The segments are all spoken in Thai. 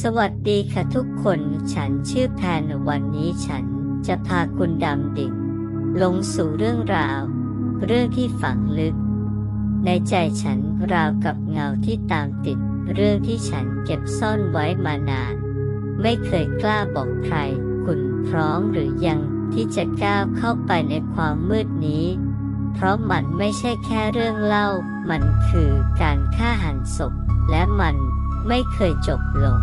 สวัสดีค่ะทุกคน ฉันชื่อแพนวันนี้ฉันจะพาคุณดำดิ่งลงสู่เรื่องราว เรื่องที่ฝังลึก ในใจฉันราวกับเงาที่ตามติด เรื่องที่ฉันเก็บซ่อนไว้มานาน ไม่เคยกล้าบอกใคร คุณพร้อมหรือยังที่จะก้าวเข้าไปในความมืดนี้ เพราะมันไม่ใช่แค่เรื่องเล่า มันคือการฆ่าหันศพและมัน ไม่เคยจบลง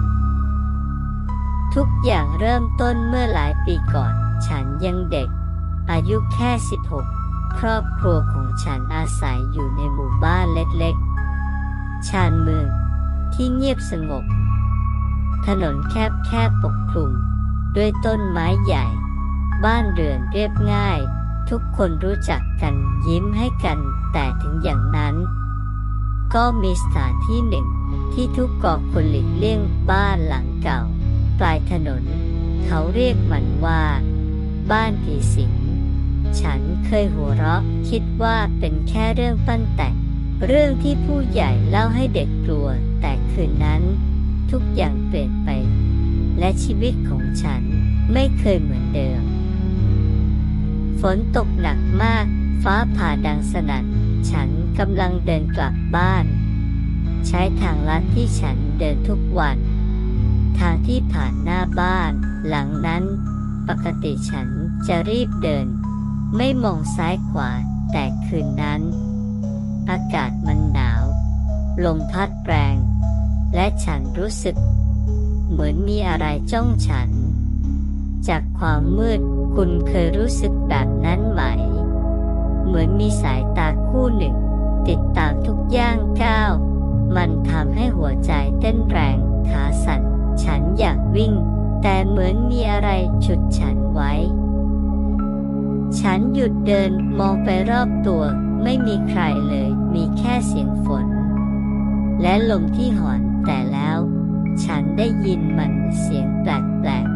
ทุกอย่างเริ่มต้นเมื่อหลายปีก่อน ฉันยังเด็ก อายุแค่ 16 ครอบครัวของฉันอาศัยอยู่ในหมู่บ้านเล็กๆ ชานเมืองที่เงียบสงบ ถนนแคบๆปกคลุม ด้วยต้นไม้ใหญ่ บ้านเรือนเรียบง่าย ทุกคนรู้จักกันยิ้มให้กันแต่ถึงอย่างนั้น ก็มีสถานที่หนึ่ง ที่ทุกกอกคนหลีกเลี่ยงบ้านหลังเก่า ปลายถนน เขาเรียกมันว่า บ้านผีสิง ฉันเคยหัวเราะคิดว่าเป็นแค่เรื่องปั้นแต่งเรื่องที่ผู้ใหญ่เล่าให้เด็กกลัว แต่คืนนั้น ทุกอย่างเปลี่ยนไป และชีวิตของฉันไม่เคยเหมือนเดิม ฝนตกหนักมาก ฟ้าผ่าดังสนั่น ฉันกำลังเดินกลับบ้าน ใช้ทางลัดที่ฉันเดินทุกวัน ทางที่ผ่านหน้าบ้าน หลังนั้น ปกติฉันจะรีบเดิน ไม่มองซ้ายขวาแต่คืนนั้น อากาศมันหนาว ลมพัดแรง และฉันรู้สึก เหมือนมีอะไรจ้องฉัน จากความมืดคุณเคยรู้สึกแบบนั้นไหม เหมือนมีสายตาคู่หนึ่ง ติดตามทุกย่างก้าว มันทำให้หัวใจเต้นแรง ขาสั่น ฉันอยากวิ่ง แต่เหมือนมีอะไรฉุดฉันไว้ ฉันหยุดเดินมองไปรอบตัว ไม่มีใครเลย มีแค่เสียงฝน และลมที่หอนแต่แล้ว ฉันได้ยินมันเสียงแปลก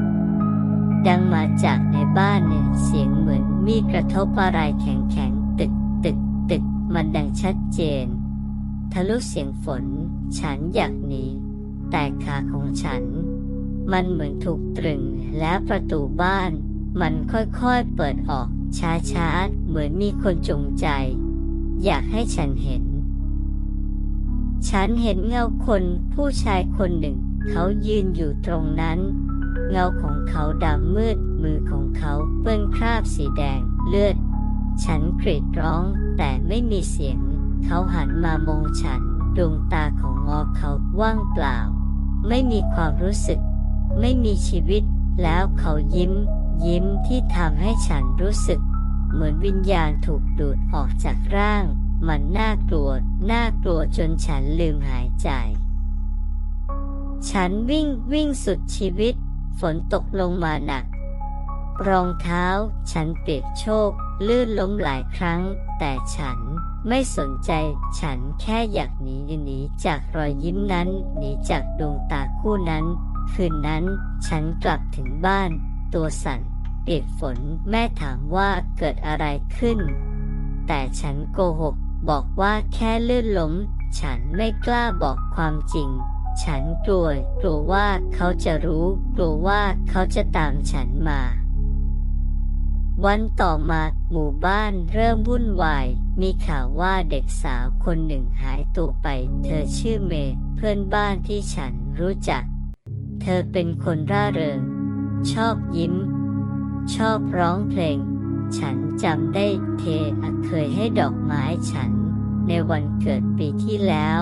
ๆ ดังมาจากในบ้านเนี่ยเสียงเหมือนมีกระทบอะไรแข็งๆ ตึกตึกตึกมันดังชัดเจน ทะลุเสียงฝน ฉันอยากหนีแต่ขาของฉัน มันเหมือนถูกตรึงแล้วประตูบ้าน มันค่อยๆเปิดออกช้าๆ เหมือนมีคนจงใจ อยากให้ฉันเห็น ฉันเห็นเงาคนผู้ชายคนหนึ่ง เขายืนอยู่ตรงนั้น เงาของเขาดำมืดมือของเขาเปื้อนคราบสีแดงเลือด ฉันกรีดร้องแต่ไม่มีเสียง เขาหันมามองฉัน ดวงตาของงอเขาว่างเปล่า ไม่มีความรู้สึก ไม่มีชีวิต แล้วเขายิ้ม ยิ้มที่ทำให้ฉันรู้สึก เหมือนวิญญาณถูกดูดออกจากร่าง มันน่ากลัว น่ากลัวจนฉันลืมหายใจ ฉันวิ่งวิ่งสุดชีวิต ฝนตกลงมาหนัก รองเท้า ฉันเปียกโชก ลื่นล้มหลายครั้ง แต่ฉัน ไม่สนใจฉันแค่อยากหนีหนีจากรอยยิ้มนั้น หนีจากดวงตาคู่นั้น คืนนั้นฉันกลับถึงบ้าน ตัวสั่นเปียกฝนแม่ถามว่าเกิดอะไรขึ้น แต่ฉันโกหกบอกว่าแค่ลื่นล้ม ฉันไม่กล้าบอกความจริง ฉันกลัวกลัวว่าเขาจะรู้ กลัวว่าเขาจะตามฉันมา วันต่อมาหมู่บ้านเริ่มวุ่นวาย มีข่าวว่าเด็กสาวคนหนึ่งหายตัวไป เธอชื่อเมย์เพื่อนบ้านที่ฉันรู้จัก เธอเป็นคนร่าเริง ชอบยิ้ม ชอบร้องเพลง ฉันจำได้เทอเคยให้ดอกไม้ฉัน ในวันเกิดปีที่แล้ว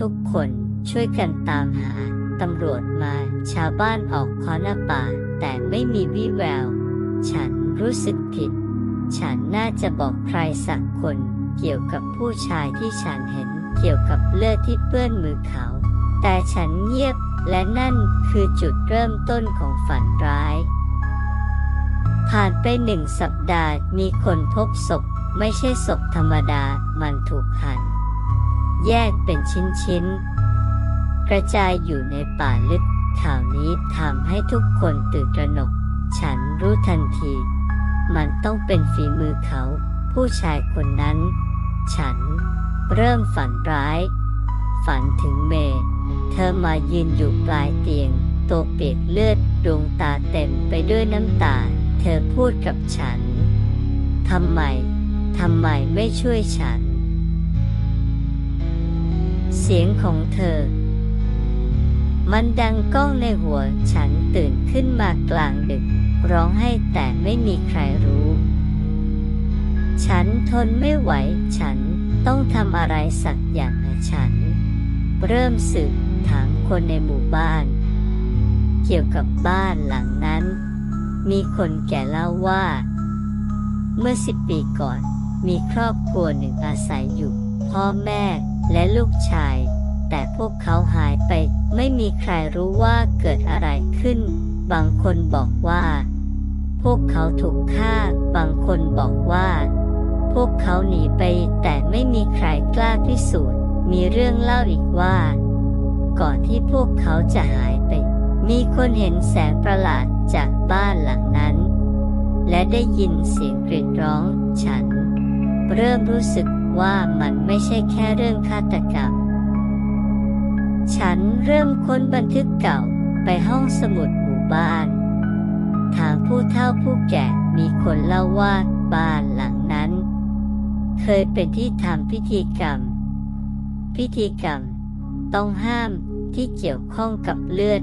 ทุกคนช่วยกันตามหาตำรวจมาชาวบ้านออกคอหน้าป่า แต่ไม่มีวี่แวว ฉัน รู้สึกผิด ฉันน่าจะบอกใครสักคนเกี่ยวกับผู้ชายที่ฉันเห็นเกี่ยวกับเลือดที่เปื้อนมือเขา แต่ฉันเงียบและนั่นคือจุดเริ่มต้นของฝันร้าย ผ่านไปหนึ่งสัปดาห์มีคนพบศพไม่ใช่ศพธรรมดา มันถูกหั่น แยกเป็นชิ้นๆ กระจายอยู่ในป่าลึกข่าวนี้ทำให้ทุกคนตื่นตระหนก ฉันรู้ทันที มันต้องเป็นฝีมือเขา ผู้ชายคนนั้น ฉันเริ่มฝันร้าย ฝันถึงเมย์เธอมายืนอยู่ปลายเตียง ตัวเปียกเลือดดวงตาเต็มไปด้วยน้ำตา เธอพูดกับฉัน ทำไม ทำไมไม่ช่วยฉัน เสียงของเธอ มันดังก้องในหัวฉันตื่นขึ้นมากลางดึก ร้องให้แต่ไม่มีใครรู้ ฉันทนไม่ไหว ฉันต้องทำอะไรสักอย่างนะฉัน เริ่มสืบถามคนในหมู่บ้าน เกี่ยวกับบ้านหลังนั้น มีคนแก่เล่าว่า เมื่อสิบปีก่อน มีครอบครัวหนึ่งอาศัยอยู่ พ่อแม่และลูกชาย แต่พวกเขาหายไปไม่มีใครรู้ว่าเกิดอะไรขึ้น บางคนบอกว่า พวกเขาถูกฆ่า บางคนบอกว่า พวกเขาหนีไปแต่ไม่มีใครกล้าพิสูจน์ มีเรื่องเล่าอีกว่า ก่อนที่พวกเขาจะหายไป มีคนเห็นแสงประหลาดจากบ้านหลังนั้น และได้ยินเสียงกรีดร้อง ฉัน เริ่มรู้สึกว่ามันไม่ใช่แค่เรื่องฆาตกรรม ฉันเริ่มค้นบันทึกเก่าไปห้องสมุด บ้านถามผู้เฒ่าผู้แก่มีคนเล่าว่าบ้านหลังนั้น เคยเป็นที่ทำพิธีกรรม พิธีกรรมต้องห้ามที่เกี่ยวข้องกับเลือด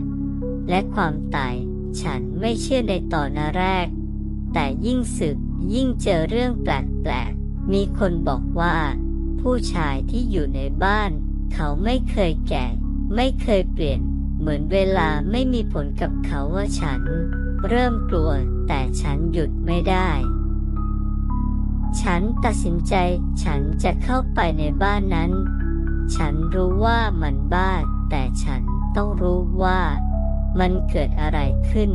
และความตายฉันไม่เชื่อในตอนแรก แต่ยิ่งสึกยิ่งเจอเรื่องแปลกๆ มีคนบอกว่า ผู้ชายที่อยู่ในบ้าน เขาไม่เคยแก่ ไม่เคยเปลี่ยน เหมือนเวลาไม่มีผลกับเขาว่าฉัน เริ่มกลัวแต่ฉันหยุดไม่ได้ ฉันตัดสินใจฉันจะเข้าไปในบ้านนั้น ฉันรู้ว่ามันบ้าแต่ฉันต้องรู้ว่า มันเกิดอะไรขึ้น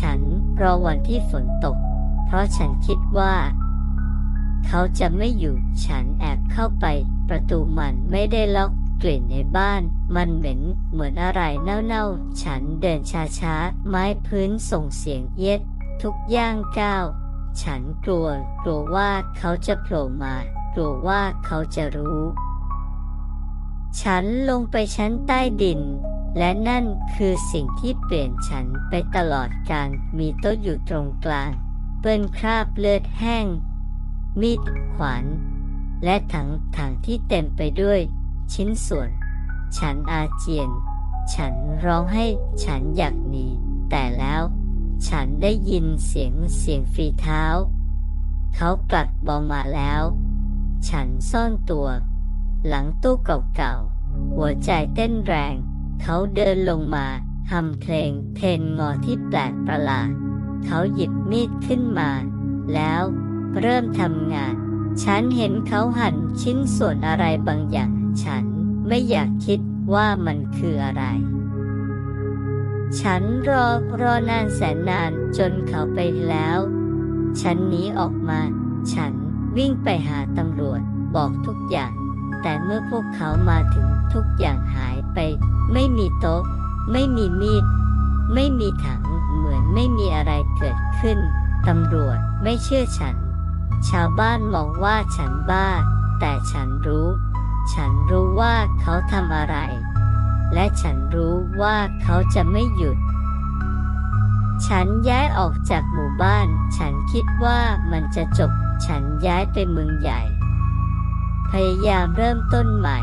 ฉันรอวันที่ฝนตก เพราะฉันคิดว่า เขาจะไม่อยู่ ฉันแอบเข้าไป ประตูมันไม่ได้ล็อก กลิ่นในบ้าน มันเหม็นเหมือนอะไรเน่าๆ ฉันเดินช้าๆ ไม้พื้นส่งเสียงเย็ด ทุกย่างก้าว ฉันกลัว กลัวว่าเขาจะโผล่มา กลัวว่าเขาจะรู้ ฉันลงไปชั้นใต้ดิน และนั่นคือสิ่งที่เปลี่ยนฉันไปตลอดการมีโต๊ะอยู่ตรงกลาง เปื้อนคราบเลือดแห้ง มีดขวานและถังถังที่เต็มไปด้วย ชิ้นส่วน ฉันอาเจียน ฉันร้องให้ฉันอยากหนี แต่แล้ว ฉันได้ยินเสียงเสียงฝีเท้า เขากลัดบอมมาแล้ว ฉันซ่อนตัว หลังตู้เก่าๆ หัวใจเต้นแรง เขาเดินลงมาทำเพลงเพลงงอที่แปลกประหลาด เขาหยิบมีดขึ้นมา แล้วเริ่มทำงาน ฉันเห็นเขาหั่นชิ้นส่วนอะไรบางอย่าง ฉันไม่อยากคิดว่ามันคืออะไร ฉันรอรอนานแสนนานจนเขาไปแล้ว ฉันหนีออกมา ฉันวิ่งไปหาตำรวจบอกทุกอย่าง แต่เมื่อพวกเขามาถึงทุกอย่างหายไป ไม่มีโต๊ะ ไม่มีมีด ไม่มีถังเหมือนไม่มีอะไรเกิดขึ้น ตำรวจไม่เชื่อฉัน ชาวบ้านมองว่าฉันบ้า แต่ฉันรู้ ฉันรู้ว่าเขาทำอะไร และฉันรู้ว่าเขาจะไม่หยุด ฉันย้ายออกจากหมู่บ้าน ฉันคิดว่ามันจะจบ ฉันย้ายไปเมืองใหญ่ พยายามเริ่มต้นใหม่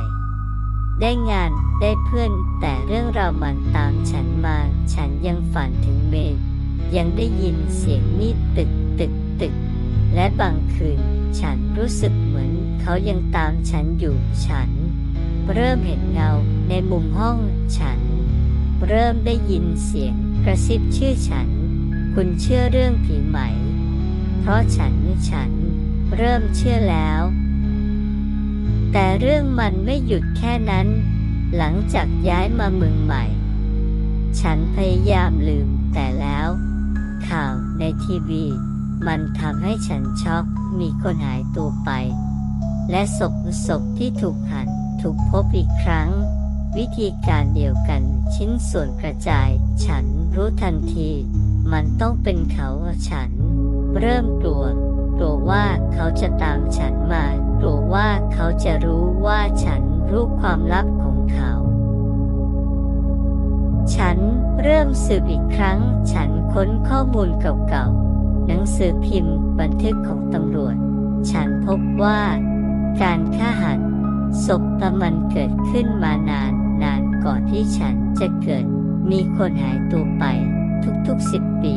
ได้งานได้เพื่อนแต่เรื่องราวมันตามฉันมา ฉันยังฝันถึงเมนยังได้ยินเสียงมีดตึกตึกตึก และบางคืนฉันรู้สึก เขายังตามฉันอยู่ฉัน เริ่มเห็นเงาในมุมห้องฉัน เริ่มได้ยินเสียงกระซิบชื่อฉัน คุณเชื่อเรื่องผีไหม เพราะฉันฉัน เริ่มเชื่อแล้ว แต่เรื่องมันไม่หยุดแค่นั้น หลังจากย้ายมาเมืองใหม่ ฉันพยายามลืมแต่แล้ว ข่าวในทีวีมันทำให้ฉันช็อกมีคนหายตัวไป และศพศพที่ถูกหั่นถูกพบอีกครั้ง วิธีการเดียวกันชิ้นส่วนกระจาย ฉันรู้ทันที มันต้องเป็นเขาฉัน เริ่มกลัวกลัวว่าเขาจะตามฉันมากลัวว่าเขาจะรู้ว่าฉันรู้ความลับของเขา ฉันเริ่มสืบอีกครั้ง ฉันค้นข้อมูลเก่าๆ หนังสือพิมพ์บันทึกของตำรวจ ฉันพบว่า การฆ่าหันศพตะมันเกิดขึ้นมานานนานก่อนที่ฉันจะเกิด มีคนหายตัวไปทุกๆสิบปี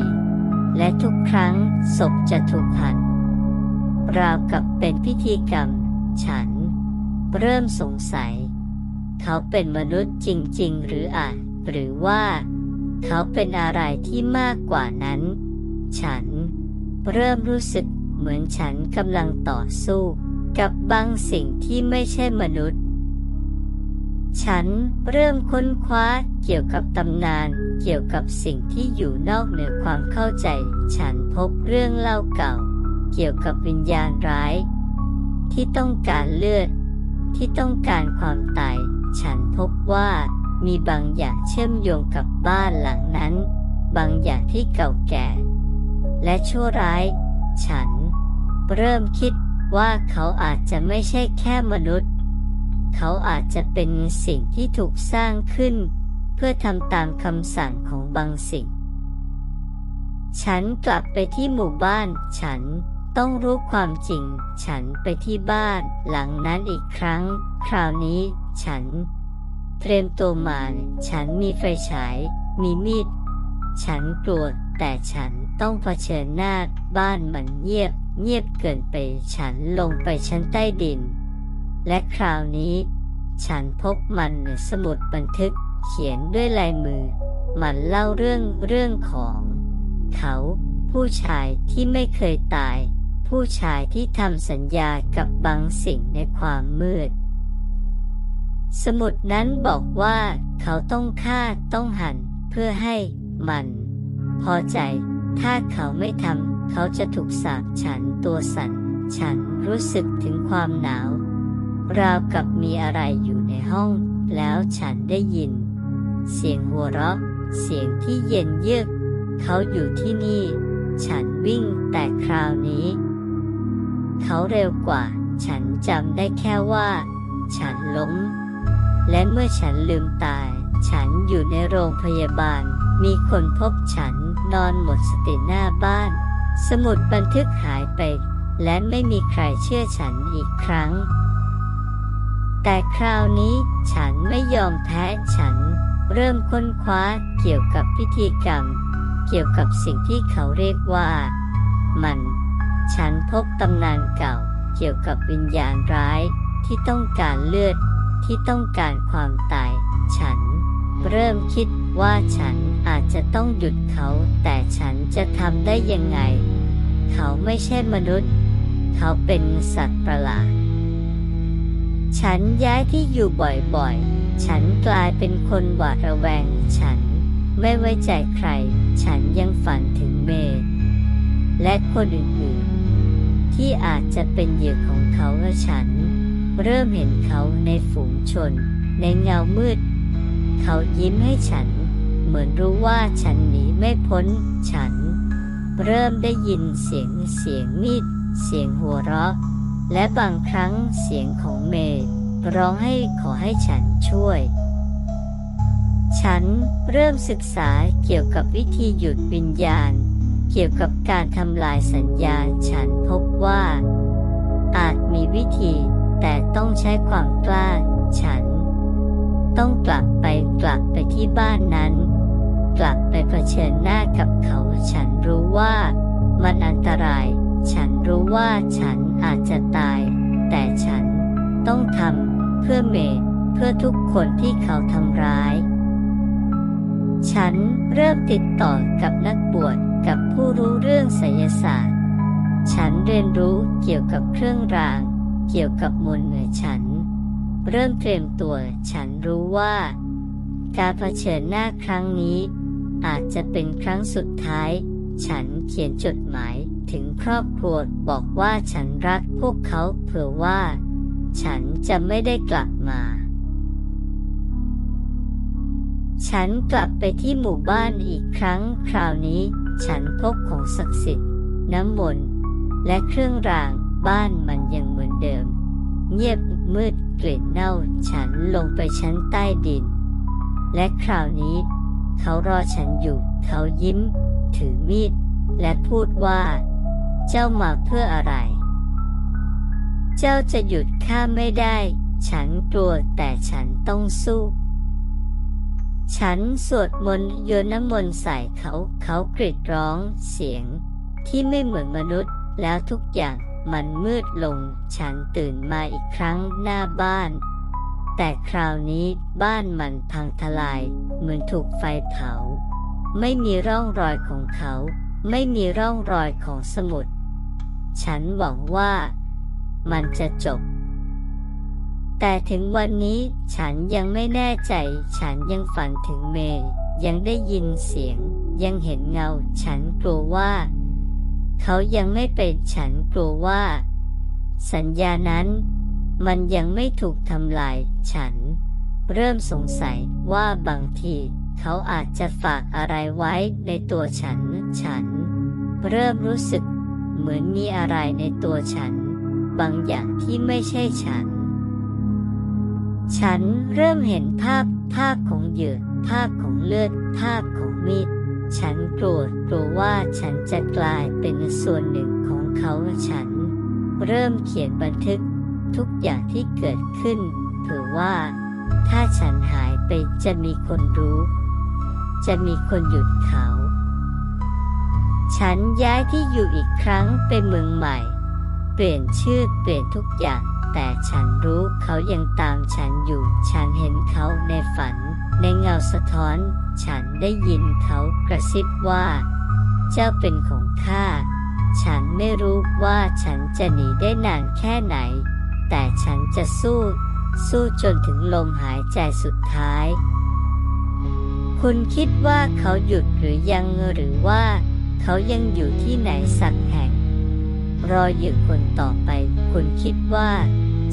และทุกครั้งศพจะถูกหันราวกับเป็นพิธีกรรม ฉัน เริ่มสงสัย เขาเป็นมนุษย์จริง ๆ หรืออาจหรือว่า เขาเป็นอะไรที่มากกว่านั้น ฉัน เริ่มรู้สึกเหมือนฉันกำลังต่อสู้ กับบางสิ่งที่ไม่ใช่มนุษย์ ฉันเริ่มค้นคว้าเกี่ยวกับตำนานเกี่ยวกับสิ่งที่อยู่นอกเหนือความเข้าใจ ฉันพบเรื่องเล่าเก่า เกี่ยวกับวิญญาณร้าย ที่ต้องการเลือด ที่ต้องการความตาย ฉันพบว่ามีบางอย่างเชื่อมโยงกับบ้านหลังนั้น บางอย่างที่เก่าแก่ และชั่วร้าย ฉันเริ่มคิด ว่าเขาอาจจะไม่ใช่แค่มนุษย์ เขาอาจจะเป็นสิ่งที่ถูกสร้างขึ้น เพื่อทำตามคำสั่งของบางสิ่ง ฉันกลับไปที่หมู่บ้าน ฉันต้องรู้ความจริง ฉันไปที่บ้านหลังนั้นอีกครั้ง คราวนี้ ฉัน เตรียมตัวมาฉันมีไฟฉาย มีมีด ฉันกลัวแต่ฉันต้องเผชิญหน้าบ้านมันเงียบ เงียบเกินไปฉันลงไปชั้นใต้ดิน และคราวนี้ ฉันพบมันในสมุดบันทึกเขียนด้วยลายมือ มันเล่าเรื่องเรื่องของ เขาผู้ชายที่ไม่เคยตาย ผู้ชายที่ทำสัญญากับบางสิ่งในความมืด สมุดนั้นบอกว่าเขาต้องฆ่าต้องหั่นเพื่อให้มัน พอใจถ้าเขาไม่ทำ เขาจะถูกสาปฉันตัวสั่น ฉันรู้สึกถึงความหนาว ราวกับมีอะไรอยู่ในห้อง แล้วฉันได้ยิน เสียงหัวเราะ เสียงที่เย็นเยือกเขาอยู่ที่นี่ ฉันวิ่งแต่คราวนี้ เขาเร็วกว่า ฉันจำได้แค่ว่า ฉันล้ม และเมื่อฉันลืมตาย ฉันอยู่ในโรงพยาบาล มีคนพบฉันนอนหมดสติหน้าบ้าน สมุดบันทึกหายไป และไม่มีใครเชื่อฉันอีกครั้ง แต่คราวนี้ฉันไม่ยอมแพ้ฉัน เริ่มค้นคว้าเกี่ยวกับพิธีกรรม เกี่ยวกับสิ่งที่เขาเรียกว่า มัน ฉันพบตำนานเก่า เกี่ยวกับวิญญาณร้ายที่ต้องการเลือดที่ต้องการความตาย ฉัน เริ่มคิดว่าฉันอาจจะต้องหยุดเขา แต่ฉันจะทำได้ยังไง เขาไม่ใช่มนุษย์ เขาเป็นสัตว์ประหลาด ฉันย้ายที่อยู่บ่อยๆ ฉันกลายเป็นคนหวาดระแวง ฉันไม่ไว้ใจใคร ฉันยังฝันถึงเมย์และคนอื่นๆ ที่อาจจะเป็นเหยื่อของเขาและฉัน เริ่มเห็นเขาในฝูงชน ในเงามืด เขายิ้มให้ฉัน เหมือนรู้ว่าฉันหนีไม่พ้นฉัน เริ่มได้ยินเสียงเสียงมีด เสียงหัวเราะ และบางครั้งเสียงของเมย์ร้องให้ขอให้ฉันช่วย ฉันเริ่มศึกษาเกี่ยวกับวิธีหยุดวิญญาณ เกี่ยวกับการทำลายสัญญาฉันพบว่า อาจมีวิธีแต่ต้องใช้ความกล้า ฉัน ต้องกลับไปกลับไปที่บ้านนั้น กลับไปเผชิญหน้ากับเขา ฉันรู้ว่ามันอันตราย ฉันรู้ว่าฉันอาจจะตาย แต่ฉันต้องทำเพื่อเมย์เพื่อทุกคนที่เขาทำร้าย ฉันเริ่มติดต่อกับนักบวชกับผู้รู้เรื่องไสยศาสตร์ ฉันเรียนรู้เกี่ยวกับเครื่องราง เกี่ยวกับมนต์เหนือฉัน เริ่มเตรียมตัว ฉันรู้ว่า การเผชิญหน้าครั้งนี้ อาจจะเป็นครั้งสุดท้าย ฉันเขียนจดหมายถึงครอบครัวบอกว่าฉันรักพวกเขาเผื่อว่า ฉันจะไม่ได้กลับมา ฉันกลับไปที่หมู่บ้านอีกครั้งคราวนี้ ฉันพบของศักดิ์สิทธิ์ น้ำมนต์และเครื่องรางบ้านมันยังเหมือนเดิม เงียบมืดกลิ่นเน่าฉันลงไปชั้นใต้ดิน และคราวนี้ เขารอฉันอยู่ เขายิ้ม ถือมีด และพูดว่า เจ้ามาเพื่ออะไร เจ้าจะหยุดข้าไม่ได้ ฉันกลัวแต่ฉันต้องสู้ ฉันสวดมนต์โยนน้ำมนต์ใส่เขา เขากรีดร้องเสียง ที่ไม่เหมือนมนุษย์แล้วทุกอย่างมันมืดลง ฉันตื่นมาอีกครั้งหน้าบ้าน แต่คราวนี้บ้านมันพังทลายเหมือนถูกไฟเผา ไม่มีร่องรอยของเขา ไม่มีร่องรอยของสมุด ฉันหวังว่ามันจะจบ แต่ถึงวันนี้ฉันยังไม่แน่ใจ ฉันยังฝันถึงเมย์ยังได้ยินเสียง ยังเห็นเงา ฉันกลัวว่า เขายังไม่เป็นฉันกลัวว่า สัญญานั้น มันยังไม่ถูกทำลาย ฉัน เริ่มสงสัยว่าบางที เขาอาจจะฝากอะไรไว้ในตัวฉัน ฉัน เริ่มรู้สึก เหมือนมีอะไรในตัวฉัน บางอย่างที่ไม่ใช่ฉัน ฉันเริ่มเห็นภาพภาพของเหยื่อภาพของเลือดภาพของมีดฉันกลัวกลัวว่าฉันจะกลายเป็นส่วนหนึ่งของเขาฉัน เริ่มเขียนบันทึก ทุกอย่างที่เกิดขึ้นเผื่อว่าถ้าฉันหายไปจะมีคนรู้ จะมีคนหยุดเขา ฉันย้ายที่อยู่อีกครั้งไปเมืองใหม่ เปลี่ยนชื่อเปลี่ยนทุกอย่างแต่ฉันรู้เขายังตามฉันอยู่ ฉันเห็นเขาในฝัน ในเงาสะท้อน ฉันได้ยินเขากระซิบว่า เจ้าเป็นของข้า ฉันไม่รู้ว่าฉันจะหนีได้นานแค่ไหน แต่ฉันจะสู้ สู้จนถึงลมหายใจสุดท้าย คุณคิดว่าเขาหยุดหรือยังหรือว่าเขายังอยู่ที่ไหนสักแห่ง รออยู่คนต่อไป คุณคิดว่า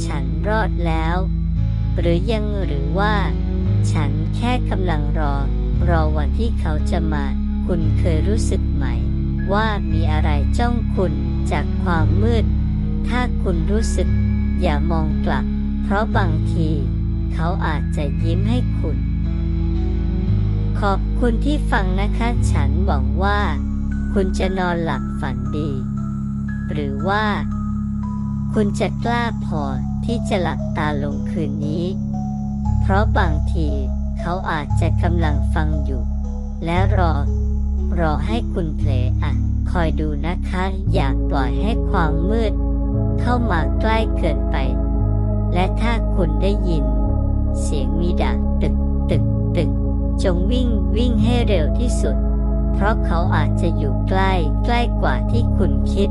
ฉันรอดแล้ว หรือยังหรือว่า ฉันแค่กำลังรอ รอวันที่เขาจะมา คุณเคยรู้สึกไหม ว่ามีอะไรจ้องคุณจากความมืด ถ้าคุณรู้สึก อย่ามองกลับ เพราะบางทีเขาอาจจะยิ้มให้คุณ ขอบคุณที่ฟังนะคะ ฉันหวังว่า คุณจะนอนหลับฝันดี หรือว่า คุณจะกล้าพอที่จะหลับตาลงคืนนี้ เพราะบางทีเขาอาจจะกำลังฟังอยู่ และรอ รอให้คุณเพลออะ คอยดูนะคะ อย่าปล่อยให้ความมืด เข้ามาใกล้เกินไป และถ้าคุณได้ยิน เสียงมีดังตึกตึกตึก จงวิ่งวิ่งให้เร็วที่สุด เพราะเขาอาจจะอยู่ใกล้ใกล้กว่าที่คุณคิด